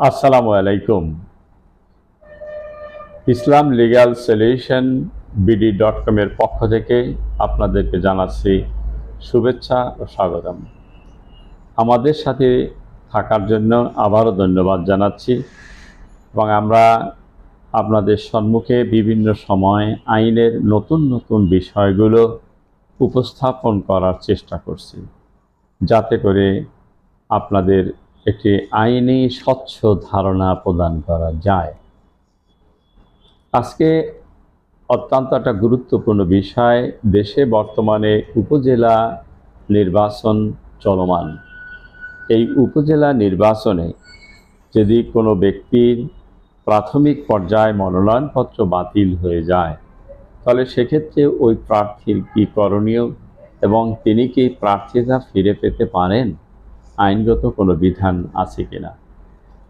আসসালামু আলাইকুম। Islam legal solution BD dot কমের পক্ষ থেকে আপনাদেরকে জানাচ্ছি শুভেচ্ছা ও স্বাগতম। আমাদের সাথে থাকার জন্য আবারও ধন্যবাদ জানাচ্ছি এবং আমরা আপনাদের সম্মুখে বিভিন্ন সময় আইনের নতুন নতুন বিষয়গুলো উপস্থাপন করার চেষ্টা করছি, যাতে করে আপনাদের একটি আইনি স্বচ্ছ ধারণা প্রদান করা যায়। আজকে অত্যন্ত একটা গুরুত্বপূর্ণ বিষয়, দেশে বর্তমানে উপজেলা নির্বাচন চলমান। এই উপজেলা নির্বাচনে যদি কোনো ব্যক্তির প্রাথমিক পর্যায়ে মনোনয়নপত্র বাতিল হয়ে যায়, তাহলে সেক্ষেত্রে ওই প্রার্থীর কী করণীয় এবং তিনি কি প্রার্থিতা ফিরে পেতে পারেন? আইনগত কোনো বিধান আছে কিনা।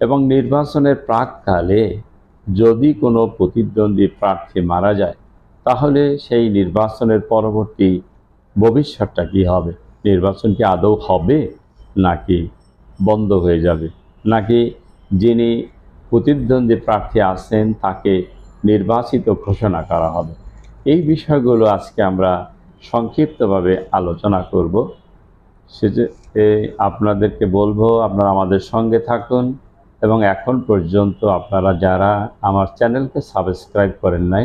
এবং নির্বাচনের প্রাককালে যদি কোনো প্রতিদ্বন্দ্বী প্রার্থী মারা যায়, তাহলে সেই নির্বাচনের পরবর্তী ভবিষ্যৎটা কী হবে? নির্বাচন কি আদৌ হবে নাকি বন্ধ হয়ে যাবে? নাকি যিনি প্রতিদ্বন্দ্বী প্রার্থী আছেন, তাকে নির্বাচিত ঘোষণা করা হবে? এই বিষয়গুলো আজকে আমরা সংক্ষিপ্তভাবে আলোচনা করব। সে এ, আপনাদেরকে বলব আপনারা আমাদের সঙ্গে থাকুন এবং এখন পর্যন্ত আপনারা যারা আমার চ্যানেলকে সাবস্ক্রাইব করেন নাই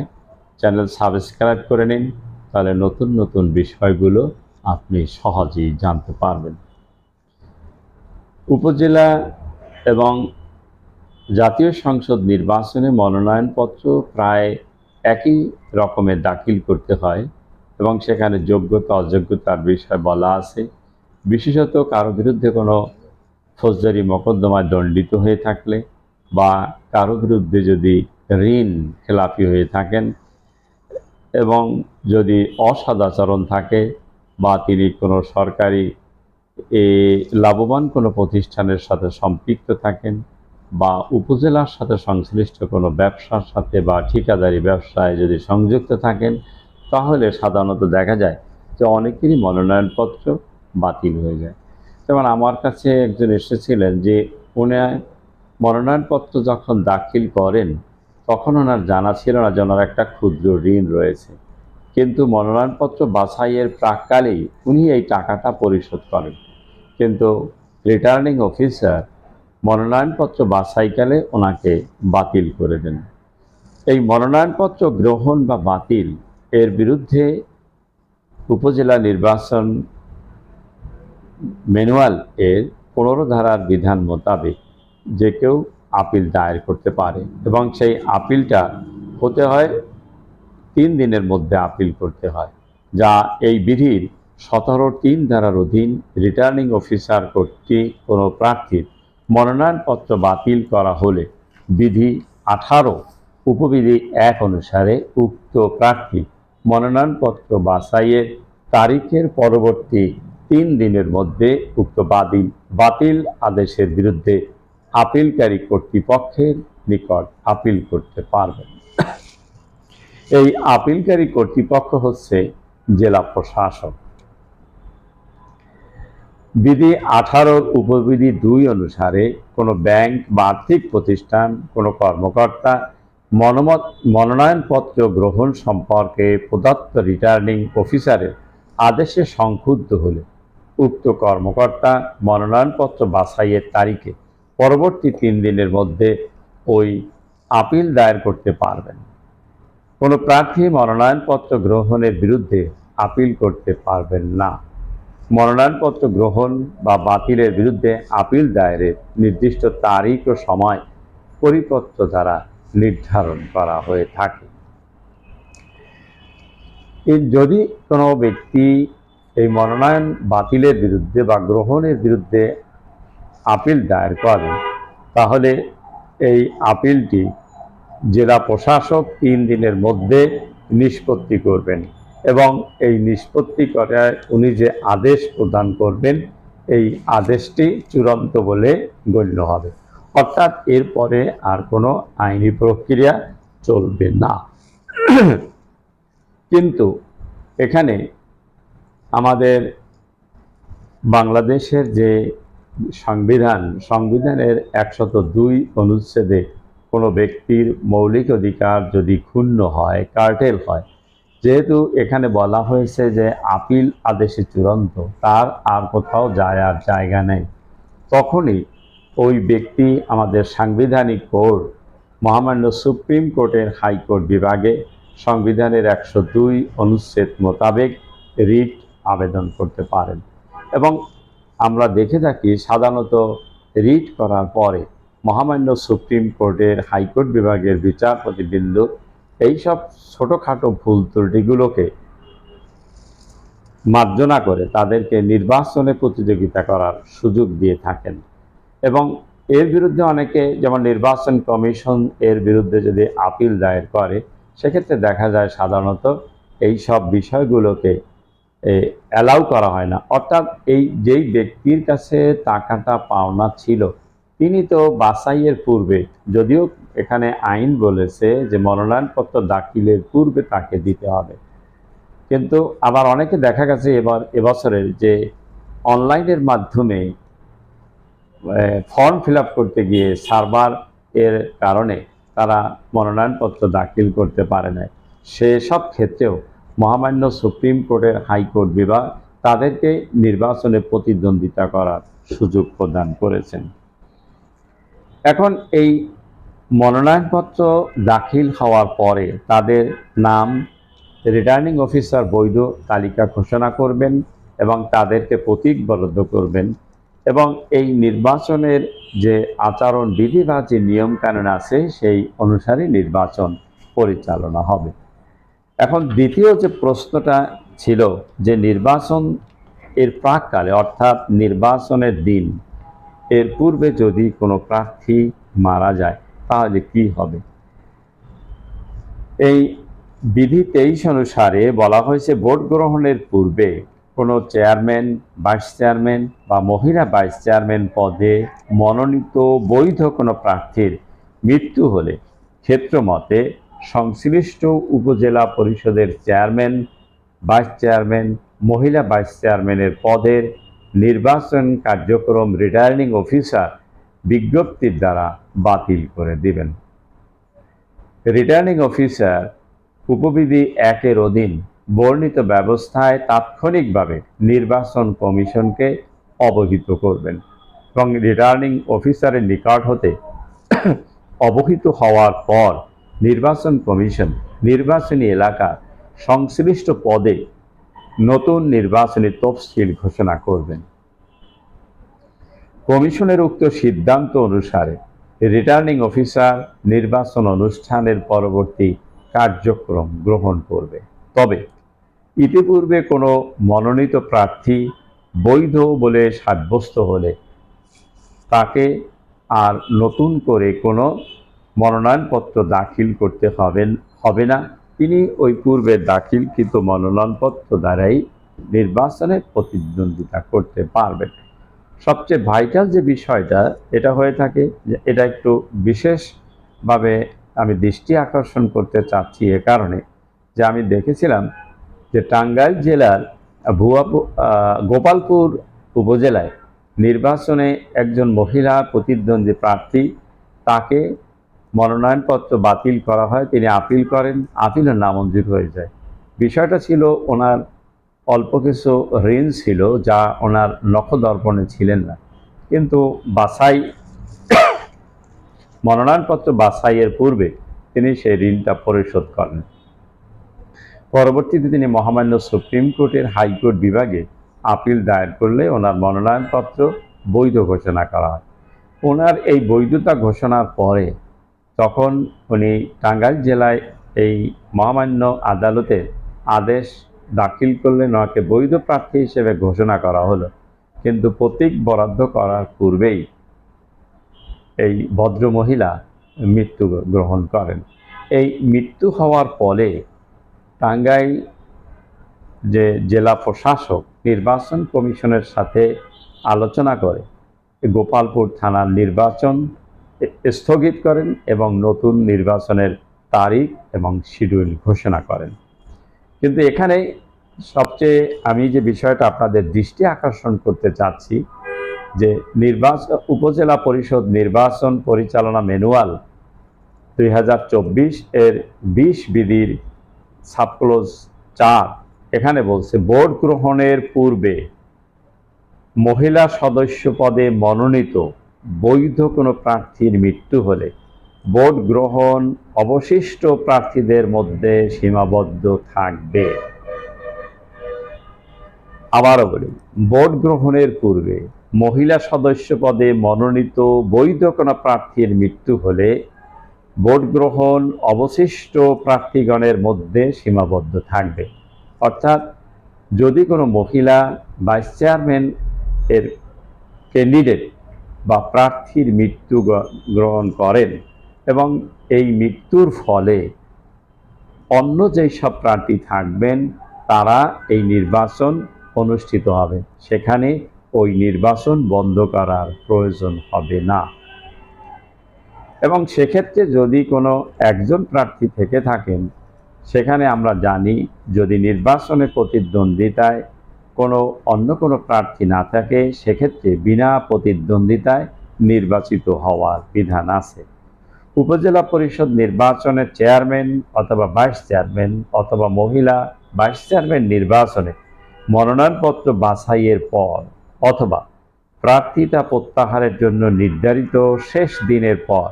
চ্যানেল সাবস্ক্রাইব করে নিন তাহলে নতুন নতুন বিষয়গুলো আপনি সহজেই জানতে পারবেন। উপজেলা এবং জাতীয় সংসদ নির্বাচনে মনোনয়নপত্র প্রায় একই রকমের দাখিল করতে হয় এবং সেখানে যোগ্যতা অযোগ্যতার বিষয় বলা আছে। বিশেষত কারও বিরুদ্ধে কোনো ফৌজদারি মোকদ্দমায় দণ্ডিত হয়ে থাকলে বা কারও বিরুদ্ধে যদি ঋণ খেলাপি হয়ে থাকেন এবং যদি অসদাচরণ থাকে বা তিনি কোনো সরকারি এ, লাভবান কোনো প্রতিষ্ঠানের সাথে সম্পৃক্ত থাকেন বা উপজেলার সাথে সংশ্লিষ্ট কোনো ব্যবসার সাথে বা ঠিকাদারি ব্যবসায় যদি সংযুক্ত থাকেন তাহলে সাধারণত দেখা যায় যে অনেকেরই মনোনয়নপত্র বাতিল হয়ে যায়। যেমন আমার কাছে একজন এসেছিলেন যে উনি মনোনয়নপত্র যখন দাখিল করেন, তখন ওনার জানা ছিল না যে একটা ক্ষুদ্র ঋণ রয়েছে। কিন্তু মনোনয়নপত্র বাছাইয়ের প্রাককালেই উনি এই টাকাটা পরিশোধ করেন। কিন্তু রিটার্নিং অফিসার মনোনয়নপত্র বাছাইকালে ওনাকে বাতিল করে দেন। এই মনোনয়নপত্র গ্রহণ বা বাতিল এর বিরুদ্ধে উপজেলা নির্বাচন ম্যানুয়াল এর পনেরো ধারার বিধান মোতাবেক যে কেউ আপিল দায়ের করতে পারে এবং সেই আপিলটা হতে হয় তিন দিনের মধ্যে আপিল করতে হয়, যা এই বিধির সতেরো তিন ধারার অধীন রিটার্নিং অফিসার কর্তৃক কোনো প্রার্থীর মনোনয়নপত্র বাতিল করা হলে বিধি আঠারো, উপবিধি এক অনুসারে উক্ত প্রার্থী মনোনয়নপত্র বাছাইয়ের তারিখের পরবর্তী তিন দিনের মধ্যে উক্ত বাতিল বাতিল আদেশের বিরুদ্ধে আপিলকারী কর্তৃপক্ষের নিকট আপিল করতে পারবেন এই আপিলকারী কর্তৃপক্ষ হচ্ছে জেলা প্রশাসক। বিধি আঠারোর উপবিধি দুই অনুসারে কোনো ব্যাংক বা আর্থিক প্রতিষ্ঠান, কোনো কর্মকর্তা মনোমত, মনোনয়নপত্র গ্রহণ সম্পর্কে প্রদত্ত রিটার্নিং অফিসারের আদেশে সংক্ষুব্ধ হলে উক্ত কর্মকর্তা মনোনয়নপত্র বাছাইয়ের তারিখে পরবর্তী তিন দিনের মধ্যে ওই আপিল দায়ের করতে পারবেন। কোনো প্রার্থী মনোনয়নপত্র গ্রহণের বিরুদ্ধে আপিল করতে পারবেন না। মনোনয়নপত্র গ্রহণ বা বাতিলের বিরুদ্ধে আপিল দায়েরের নির্দিষ্ট তারিখ ও সময় পরিপত্র দ্বারা নির্ধারণ করা হয়ে থাকে। যদি কোনো ব্যক্তি এই মনোনয়ন বাতিলের বিরুদ্ধে বা গ্রহণের বিরুদ্ধে আপিল দায়ের করেন তাহলে এই আপিলটি জেলা প্রশাসক তিন দিনের মধ্যে নিষ্পত্তি করবেন এবং এই নিষ্পত্তি করায় উনি যে আদেশ প্রদান করবেন, এই আদেশটি চূড়ান্ত বলে গণ্য হবে। অর্থাৎ এরপরে আর কোনো আইনি প্রক্রিয়া চলবে না। কিন্তু এখানে আমাদের বাংলাদেশের যে সংবিধান, সংবিধানের একশত দুই অনুচ্ছেদে কোনো ব্যক্তির মৌলিক অধিকার যদি ক্ষুণ্ণ হয়, কার্টেল হয়, যেহেতু এখানে বলা হয়েছে যে আপিল আদেশে চূড়ান্ত, তার আর কোথাও যায় আর জায়গা নেই। তখনই ওই ব্যক্তি আমাদের সাংবিধানিক কোর্ট মহামান্য সুপ্রিম কোর্টের হাইকোর্ট বিভাগে সংবিধানের একশো দুই অনুচ্ছেদ মোতাবেক রিট আবেদন করতে পারেন। এবং আমরা দেখে থাকি সাধারণত রিট করার পরে মহামান্য সুপ্রিম কোর্টের হাইকোর্ট বিভাগের বিচারপতিবৃন্দ এইসব ছোটোখাটো ভুল ত্রুটিগুলোকে মার্জনা করে তাদেরকে নির্বাচনে প্রতিযোগিতা করার সুযোগ দিয়ে থাকেন। এবং এর বিরুদ্ধে অনেকে যেমন নির্বাচন কমিশন এর বিরুদ্ধে যদি আপিল দায়ের করে, সেক্ষেত্রে দেখা যায় সাধারণত এই সব বিষয়গুলোকে অ্যালাউ করা হয় না। অর্থাৎ এই যেই ব্যক্তির কাছে টাকাটা পাওনা ছিল, তিনি তো বাসাইয়ের পূর্বে, যদিও এখানে আইন বলেছে যে মনোনয়নপত্র দাখিলের পূর্বে তাকে দিতে হবে। কিন্তু আবার অনেকে দেখা গেছে এবার এবছরের যে অনলাইনের মাধ্যমে ফর্ম ফিল করতে গিয়ে সার্ভার এর কারণে তারা মনোনয়নপত্র দাখিল করতে পারে না সেসব ক্ষেত্রেও মহামান্য সুপ্রিম কোর্টের হাইকোর্ট বিভাগ তাদেরকে নির্বাচনে প্রতিদ্বন্দ্বিতা করার সুযোগ প্রদান করেছেন। এখন এই মনোনয়নপত্র দাখিল হওয়ার পরে তাদের নাম রিটার্নিং অফিসার বৈধ তালিকা ঘোষণা করবেন এবং তাদেরকে প্রতীক বরাদ্দ করবেন এবং এই নির্বাচনের যে আচরণ বিধি বা যে নিয়মকানুন আছে সেই অনুসারে নির্বাচন পরিচালনা হবে। এখন দ্বিতীয় যে প্রশ্নটা ছিল যে নির্বাচন এর প্রাককালে, অর্থাৎ নির্বাচনের দিন, এর পূর্বে যদি কোনো প্রার্থী মারা যায়, তাহলে কি হবে? এই বিধি তেইশ অনুসারে বলা হয়েছে, ভোট গ্রহণের পূর্বে কোনো চেয়ারম্যান, ভাইস চেয়ারম্যান বা মহিলা ভাইস চেয়ারম্যান পদে মনোনীত বৈধ কোনো প্রার্থীর মৃত্যু হলে ক্ষেত্রমতে সংশ্লিষ্ট উপজেলা পরিষদের চেয়ারম্যান, ভাইস চেয়ারম্যান, মহিলা ভাইস চেয়ারম্যানের পদের নির্বাচন কার্যক্রম রিটার্নিং অফিসার বিজ্ঞপ্তির দ্বারা বাতিল করে দিবেন। রিটার্নিং অফিসার উপবিধি একের অধীন বর্ণিত ব্যবস্থায় তাৎক্ষণিকভাবে নির্বাচন কমিশনকে অবহিত করবেন এবং রিটার্নিং অফিসারের নিকট হতে অবহিত হওয়ার পর নির্বাচন কমিশন, নির্বাচনী এলাকা সংশ্লিষ্ট পদে নতুন নির্বাচনী তফসিল ঘোষণা করবেন। কমিশনের উক্ত সিদ্ধান্ত অনুসারে রিটার্নিং অফিসার নির্বাচন অনুষ্ঠানের পরবর্তী কার্যক্রম গ্রহণ করবে। তবে ইতিপূর্বে কোনো মনোনীত প্রার্থী বৈধ বলে সাব্যস্ত হলে তাকে আর নতুন করে কোনো মনোনয়নপত্র দাখিল করতে হবেন, হবে না। তিনি ওই পূর্বে দাখিলকৃত মনোনয়নপত্র দ্বারাই নির্বাচনে প্রতিদ্বন্দ্বিতা করতে পারবেন। সবচেয়ে ভাইটাল যে বিষয়টা, এটা হয়ে থাকে যে এটা একটু বিশেষভাবে আমি দৃষ্টি আকর্ষণ করতে চাচ্ছি এ কারণে যে আমি দেখেছিলাম যে টাঙ্গাইল জেলার ভুয়া গোপালপুর উপজেলায় নির্বাচনে একজন মহিলা প্রতিদ্বন্দ্বী প্রার্থী তাকে মনোনয়নপত্র বাতিল করা হয়, তিনি আপিল করেন, আপিলের নামঞ্জুর হয়ে যায়। বিষয়টা ছিল ওনার অল্প কিছু ঋণ ছিল যা ওনার নখদর্পণে ছিলেন না। কিন্তু বাসাই মনোনয়নপত্র বাছাইয়ের পূর্বে তিনি সেই ঋণটা পরিশোধ করেন। পরবর্তীতে তিনি মহামান্য সুপ্রিম কোর্টের হাইকোর্ট বিভাগে আপিল দায়ের করলে ওনার মনোনয়নপত্র বৈধ ঘোষণা করা হয়। ওনার এই বৈধতা ঘোষণার পরে তখন উনি টাঙ্গাইল জেলায় এই মহামান্য আদালতে আদেশ দাখিল করলে ওনাকে বৈধ প্রার্থী হিসেবে ঘোষণা করা হলো। কিন্তু প্রতীক বরাদ্দ করার পূর্বেই এই ভদ্র মহিলা মৃত্যু গ্রহণ করেন। এই মৃত্যু হওয়ার ফলে টাঙ্গাইল যে জেলা প্রশাসক নির্বাচন কমিশনের সাথে আলোচনা করে, গোপালপুর থানার নির্বাচন স্থগিত করেন এবং নতুন নির্বাচনের তারিখ এবং শিডিউল ঘোষণা করেন। কিন্তু এখানে সবচেয়ে আমি যে বিষয়টা আপনাদের দৃষ্টি আকর্ষণ করতে চাচ্ছি, যে নির্বাচন, উপজেলা পরিষদ নির্বাচন পরিচালনা ম্যানুয়াল দুই হাজার চব্বিশ এর বিশ বিধির সাবক্লোজ চার এখানে বলছে, ভোট গ্রহণের পূর্বে মহিলা সদস্য পদে মনোনীত বৈধ কোনো প্রার্থীর মৃত্যু হলে ভোট গ্রহণ অবশিষ্ট প্রার্থীদের মধ্যে সীমাবদ্ধ থাকবে। আবারও বলি, ভোট গ্রহণের পূর্বে মহিলা সদস্য পদে মনোনীত বৈধ কোনো প্রার্থীর মৃত্যু হলে ভোট গ্রহণ অবশিষ্ট প্রার্থীগণের মধ্যে সীমাবদ্ধ থাকবে। অর্থাৎ যদি কোনো মহিলা ভাইস চেয়ারম্যান এর ক্যান্ডিডেট বা প্রার্থীর মৃত্যু গ্রহণ করেন এবং এই মৃত্যুর ফলে অন্য যেই সব প্রার্থী থাকবেন, তারা এই নির্বাচন অনুষ্ঠিত হবে। সেখানে ওই নির্বাচন বন্ধ করার প্রয়োজন হবে না। এবং সেক্ষেত্রে যদি কোনো একজন প্রার্থী থেকে থাকেন, সেখানে আমরা জানি যদি নির্বাচনে প্রতিদ্বন্দ্বিতায় কোনো অন্য কোনো প্রার্থী না থাকে, সেক্ষেত্রে বিনা প্রতিদ্বন্দ্বিতায় নির্বাচিত হওয়ার বিধান আছে। উপজেলা পরিষদ নির্বাচনের চেয়ারম্যান অথবা ভাইস চেয়ারম্যান অথবা মহিলা ভাইস চেয়ারম্যান নির্বাচনে মনোনয়নপত্র বাছাইয়ের পর অথবা প্রার্থিতা প্রত্যাহারের জন্য নির্ধারিত শেষ দিনের পর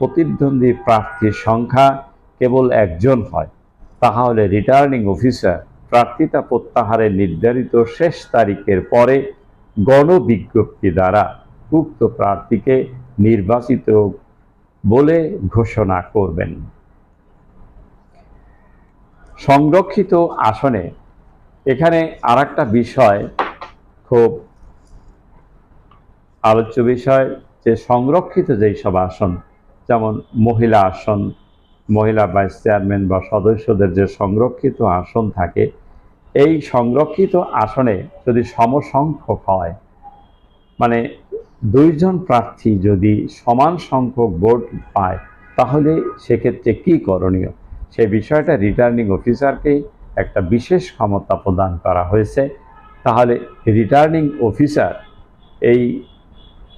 প্রতিদ্বন্দ্বী প্রার্থীর সংখ্যা কেবল একজন হয়, তাহলে রিটার্নিং অফিসার প্রার্থিতা প্রত্যাহারের নির্ধারিত শেষ তারিখের পরে গণবিজ্ঞপ্তি দ্বারা উক্ত প্রার্থীকে নির্বাচিত বলে ঘোষণা করবেন। সংরক্ষিত আসনে এখানে আর বিষয় খুব আলোচ্য বিষয় যে সংরক্ষিত যেই সব আসন, যেমন মহিলা আসন মহিলা ভাইস চেয়ারম্যান বা সদস্যদের যে সংরক্ষিত আসন থাকে, এই সংরক্ষিত আসনে যদি সমসংখ্যক হয় মানে দুইজন প্রার্থী যদি সমান সংখ্যক ভোট পায়, তাহলে সেক্ষেত্রে কি করণীয়? সে বিষয়টা রিটার্নিং অফিসারকে একটা বিশেষ ক্ষমতা প্রদান করা হয়েছে। তাহলে রিটার্নিং অফিসার এই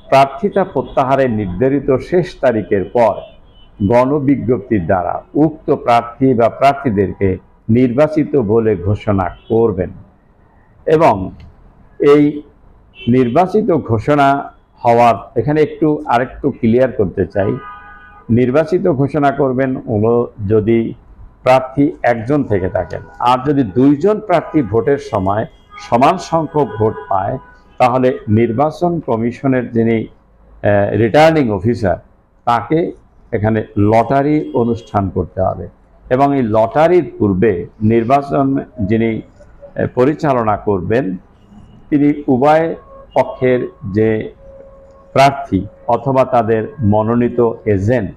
প্রার্থিতা প্রত্যাহারের নির্ধারিত শেষ তারিখের পর গণবিজ্ঞপ্তির দ্বারা উক্ত প্রার্থী বা প্রার্থীদেরকে নির্বাচিত বলে ঘোষণা করবেন। এবং এই নির্বাচিত ঘোষণা হওয়ার, এখানে একটু আরেকটু ক্লিয়ার করতে চাই। নির্বাচিত ঘোষণা করবেন হলো যদি প্রার্থী একজন থেকে থাকেন। আর যদি দুইজন প্রার্থী ভোটের সময় সমান সংখ্যক ভোট পায়, তাহলে নির্বাচন কমিশনের যিনি রিটার্নিং অফিসার তাকে এখানে লটারি অনুষ্ঠান করতে হবে। এবং এই লটারির পূর্বে নির্বাচন যিনি পরিচালনা করবেন, তিনি উভয় পক্ষের যে প্রার্থী অথবা তাদের মনোনীত এজেন্ট,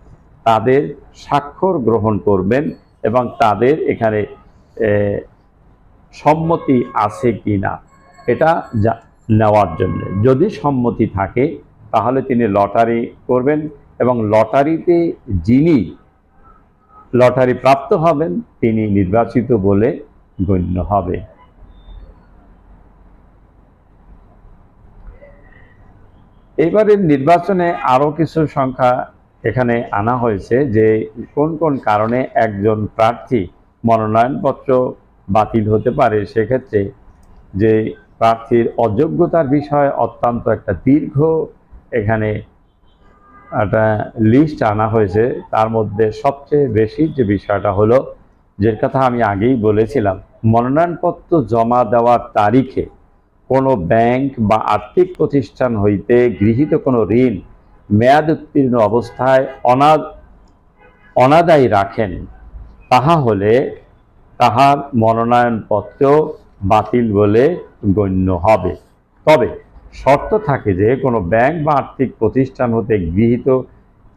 তাদের স্বাক্ষর গ্রহণ করবেন এবং তাদের এখানে সম্মতি আছে কি না, এটা নেওয়ার জন্য। যদি সম্মতি থাকে, তাহলে তিনি লটারি করবেন এবং লটারিতে যিনি লটারি প্রাপ্ত হবেন, তিনি নির্বাচিত বলে গণ্য হবে। এবারের নির্বাচনে আরও কিছু সংখ্যা এখানে আনা হয়েছে যে কোন কোন কারণে একজন প্রার্থী মনোনয়নপত্র বাতিল হতে পারে, সেক্ষেত্রে যে প্রার্থীর অযোগ্যতার বিষয়ে অত্যন্ত একটা দীর্ঘ এখানে একটা লিস্ট আনা হয়েছে, তার মধ্যে সবচেয়ে বেশি যে বিষয়টা হলো যে কথা আমি আগেই বলেছিলাম, মনোনয়নপত্র জমা দেওয়ার তারিখে কোনো ব্যাংক বা আর্থিক প্রতিষ্ঠান হইতে গৃহীত কোনো ঋণ মেয়াদ উত্তীর্ণ অবস্থায় অনা অনাদায়ী রাখেন। তাহা হলে তাহার মনোনয়নপত্র বাতিল বলে গণ্য হবে। তবে শর্ত থাকে যে কোনো ব্যাংক বা আর্থিক প্রতিষ্ঠান হতে গৃহীত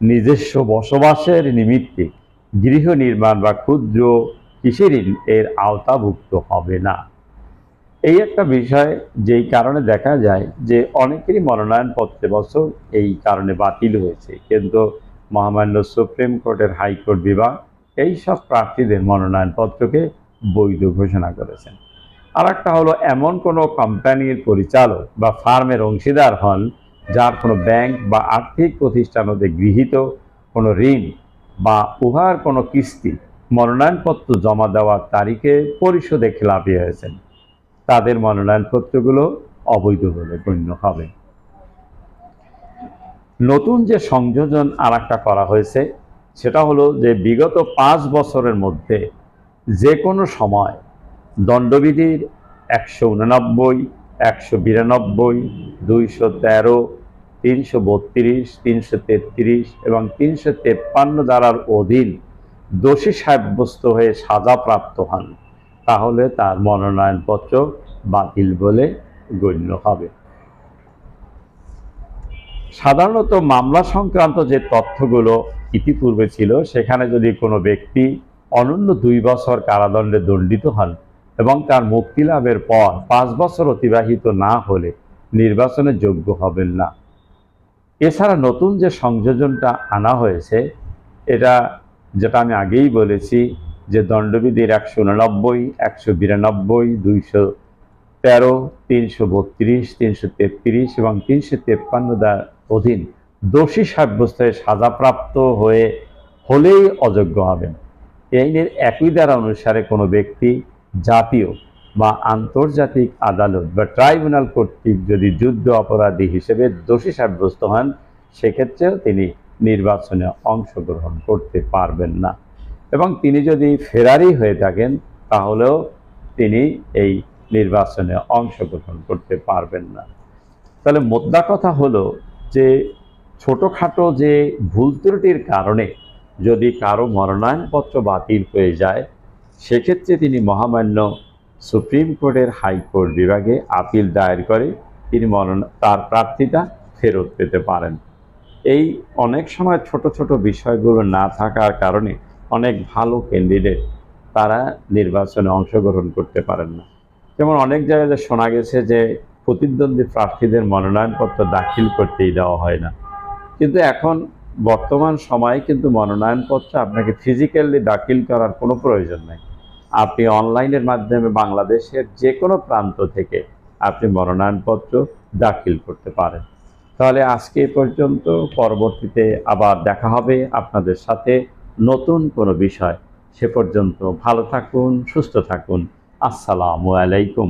নিজস্ব বসবাসের নিমিত্তে গৃহ নির্মাণ বা ক্ষুদ্র কৃষি ঋণ এর আওতাভুক্ত হবে না। এই একটা বিষয় যেই কারণে দেখা যায় যে অনেকেরই মনোনয়নপত্রে বছর এই কারণে বাতিল হয়েছে। কিন্তু মহামান্য সুপ্রিম কোর্টের হাইকোর্ট বিভাগ এই সব প্রার্থীদের মনোনয়নপত্রকে বৈধ ঘোষণা করেছেন। আর একটা হলো, এমন কোনো কোম্পানির পরিচালক বা ফার্মের অংশীদার হন যার কোনো ব্যাংক বা আর্থিক প্রতিষ্ঠান হতে গৃহীত কোনো ঋণ বা উহার কোনো কিস্তি, মনোনয়নপত্র জমা দেওয়ার তারিখে পরিশোধে খেলাপি হয়েছেন। তাদের মনোনয়নপত্রগুলো অবৈধ বলে গণ্য হবে। নতুন যে সংযোজন আর করা হয়েছে, সেটা হলো যে বিগত পাঁচ বছরের মধ্যে যে কোনো সময় দণ্ডবিধির একশো উননব্বই, একশো বিরানব্বই, দুইশো তেরো, তিনশো বত্রিশ, তিনশো তেত্রিশ এবং তিনশো তেপ্পান্ন ধারার অধীন দোষী সাব্যস্ত হয়ে সাজাপ্রাপ্ত হন, তাহলে তার মনোনয়নপত্র বাতিল বলে গণ্য হবে। সাধারণত মামলা সংক্রান্ত যে তথ্যগুলো ইতিপূর্বে ছিল, সেখানে যদি কোনো ব্যক্তি অনন্য দুই বছর কারাদণ্ডে দণ্ডিত হন এবং তার মুক্তি লাভের পর পাঁচ বছর অতিবাহিত না হলে নির্বাচনে যোগ্য হবেন না। এছাড়া নতুন যে সংযোজনটা আনা হয়েছে, এটা যেটা আমি আগেই বলেছি যে দণ্ডবিধির একশো উননব্বই, একশো বিরানব্বই, দুইশো তেরো, তিনশো বত্রিশ, তিনশো তেত্রিশ এবং তিনশো তেপ্পান্ন দ্বার অধীন দোষী সাব্যস্ত সাজাপ্রাপ্ত হয়ে হলেই অযোগ্য হবেন। এই একই দ্বারা অনুসারে কোনো ব্যক্তি জাতীয় বা আন্তর্জাতিক আদালত বা ট্রাইব্যুনাল কর্তৃক যদি যুদ্ধ অপরাধী হিসেবে দোষী সাব্যস্ত হন, সেক্ষেত্রেও তিনি নির্বাচনে অংশগ্রহণ করতে পারবেন না। এবং তিনি যদি ফেরারি হয়ে থাকেন, তাহলেও তিনি এই নির্বাচনে অংশগ্রহণ করতে পারবেন না। তাহলে মোদ্দা কথা হলো যে, ছোটোখাটো যে ভুল ত্রুটির কারণে যদি কারও মনোনয়নপত্র বাতিল হয়ে যায় সেক্ষেত্রে তিনি মহামান্য সুপ্রিম কোর্টের হাইকোর্ট বিভাগে আপিল দায়ের করে তিনি মনোনয়ন তার প্রার্থীতা ফেরত পেতে পারেন। এই অনেক সময় ছোট ছোট বিষয়গুলো না থাকার কারণে অনেক ভালো ক্যান্ডিডেট তারা নির্বাচনে অংশগ্রহণ করতে পারেন না। যেমন অনেক জায়গায় শোনা গেছে যে প্রতিদ্বন্দ্বী প্রার্থীদের মনোনয়নপত্র দাখিল করতেই দেওয়া হয় না। কিন্তু এখন বর্তমান সময়ে কিন্তু মনোনয়নপত্র আপনাকে ফিজিক্যালি দাখিল করার কোনো প্রয়োজন নেই। আপনি অনলাইনের মাধ্যমে বাংলাদেশের যে কোনো প্রান্ত থেকে আপনি মনোনয়নপত্র দাখিল করতে পারেন। তাহলে আজকে পর্যন্ত, পরবর্তীতে আবার দেখা হবে আপনাদের সাথে নতুন কোনো বিষয়। সে পর্যন্ত ভালো থাকুন, সুস্থ থাকুন। আসসালামু আলাইকুম।